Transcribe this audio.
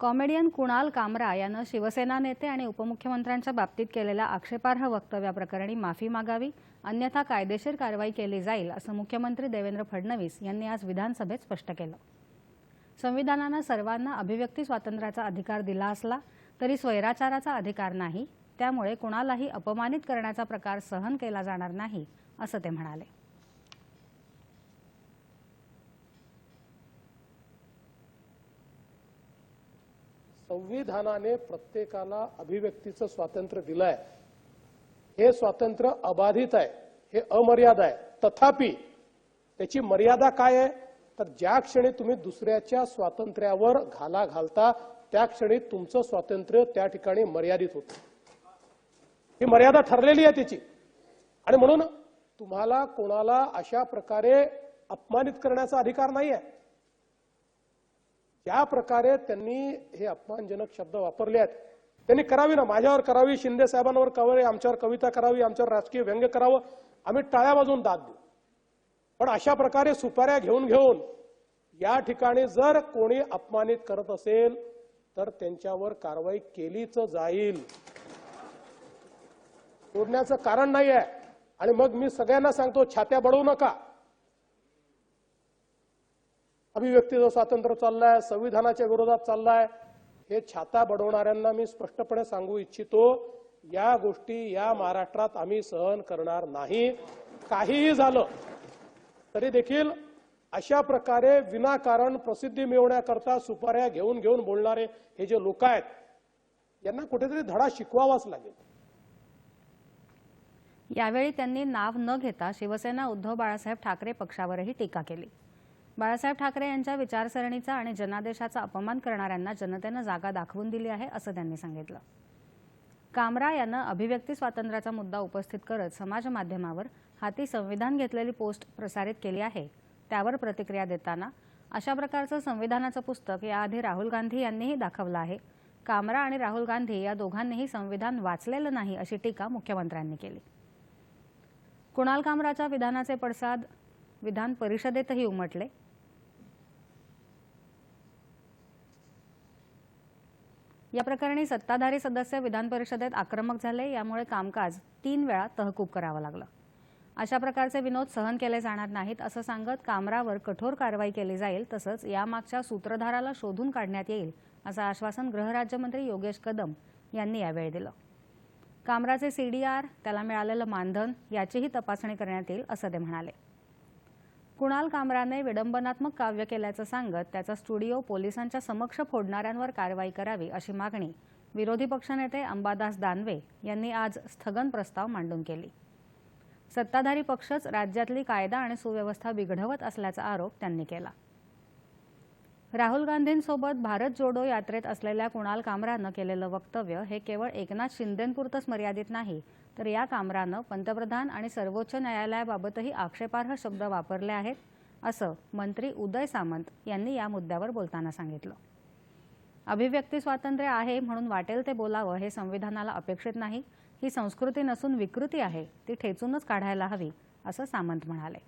Comedian Kunal कामरा यानं शिवसेना नेते आणि उपमुख्यमंत्र्यांच्या बाबतीत केलेल्या आक्षेपार्ह वक्तव्याप्रकरणी माफी मागावी अन्यथा कायदेशीर कारवाई केली जाईल असं मुख्यमंत्री देवेंद्र फडणवीस यांनी आज विधानसभेत स्पष्ट केलं. संविधानानं सर्वांना अभिव्यक्ती स्वातंत्र्याचा अधिकार दिला असला तरी स्वैराचाराचा अधिकार नाही त्यामुळे कुणालाही अपमानित करण्याचा प्रकार सहन केला जाणार नाही असं ते म्हणाले. संविधानाने प्रत्येकाला अभिव्यक्तीचं स्वातंत्र्य दिलंय. हे स्वातंत्र्य अबाधित आहे हे अमर्याद आहे. तथापि त्याची मर्यादा काय आहे? तर ज्या क्षणी तुम्ही दुसऱ्याच्या स्वातंत्र्यावर घाला घालता त्या क्षणी तुमचं स्वातंत्र्य त्या ठिकाणी मर्यादित होतं. ही मर्यादा ठरलेली आहे त्याची. आणि म्हणून तुम्हाला कोणाला अशा प्रकारे अपमानित करण्याचा अधिकार नाही आहे ज्या प्रकारे त्यांनी हे अपमानजनक शब्द वापरले आहेत. त्यांनी करावी ना माझ्यावर करावी शिंदे साहेबांवर करावी आमच्यावर कविता करावी आमच्यावर राजकीय व्यंग्य करावं आम्ही टाळ्या वाजवून दाद देऊ. पण अशा प्रकारे सुपाऱ्या घेऊन घेऊन या ठिकाणी जर कोणी अपमानित करत असेल तर त्यांच्यावर कारवाई केलीच जाईल. सोडण्याचं कारण नाही आहे आणि मग मी सगळ्यांना सांगतो छात्या बडवू नका. अभिव्यक्तीचं स्वातंत्र्य चाललंय संविधानाच्या विरोधात चाललाय हे छाता बडवणाऱ्यांना मी स्पष्टपणे सांगू इच्छितो या गोष्टी या महाराष्ट्रात आम्ही सहन करणार नाही. काहीही झालं तरी देखील अशा प्रकारे विनाकारण प्रसिद्धी मिळवण्याकरता सुपाऱ्या घेऊन घेऊन बोलणारे हे जे लोक आहेत यांना कुठेतरी धडा शिकवावाच लागेल. यावेळी त्यांनी नाव न घेता शिवसेना उद्धव बाळासाहेब ठाकरे पक्षावरही टीका केली. बाळासाहेब ठाकरे यांच्या विचारसरणीचा आणि जनादेशाचा अपमान करणाऱ्यांना जनतेनं जागा दाखवून दिली आहे असं त्यांनी सांगितलं. कामरा यानं अभिव्यक्ती स्वातंत्र्याचा मुद्दा उपस्थित करत समाज माध्यमावर हाती संविधान घेतलेली पोस्ट प्रसारित केली आहे. त्यावर प्रतिक्रिया देताना अशा प्रकारचं संविधानाचं पुस्तक याआधी राहुल गांधी यांनीही दाखवलं आहे. कामरा आणि राहुल गांधी या दोघांनीही संविधान वाचलेलं नाही अशी टीका मुख्यमंत्र्यांनी केली. कुणाल कामराच्या विधानाचे पडसाद विधान परिषदेतही उमटले. या प्रकरणी सत्ताधारी सदस्य विधान परिषदेत आक्रमक झाले. यामुळे कामकाज तीन वेळा तहकूब करावं लागलं. अशा प्रकारचे विनोद सहन केले जाणार नाहीत असं सांगत कामरावर कठोर कारवाई केली जाईल तसंच यामागच्या सूत्रधाराला शोधून काढण्यात येईल असं आश्वासन गृहराज्यमंत्री योगेश कदम यांनी यावेळी दिलं. कामराचे सीडीआर त्याला मिळालेलं मानधन याचीही तपासणी करण्यात येईल असं ते म्हणाले. कुणाल कामराने विडंबनात्मक काव्य केल्याचं सांगत त्याचा स्टुडिओ पोलिसांच्या समक्ष फोडणाऱ्यांवर कारवाई करावी अशी मागणी विरोधी पक्षनेते अंबादास दानवे यांनी आज स्थगन प्रस्ताव मांडून केली. सत्ताधारी पक्षच राज्यातली कायदा आणि सुव्यवस्था बिघडवत असल्याचा आरोप त्यांनी केला. राहुल गांधींसोबत भारत जोडो यात्रेत असलेल्या कुणाल कामरानं केलेलं वक्तव्य हे केवळ एकनाथ शिंदेपुरतंच मर्यादित नाही तर या कामरानं पंतप्रधान आणि सर्वोच्च न्यायालयाबाबतही आक्षेपार्ह शब्द वापरले आहेत असं मंत्री उदय सामंत यांनी या मुद्द्यावर बोलताना सांगितलं. अभिव्यक्ती स्वातंत्र्य आहे म्हणून वाटेल ते बोलावं हे संविधानाला अपेक्षित नाही ही संस्कृती नसून विकृती आहे ती ठेचूनच काढायला हवी असं सामंत म्हणाले.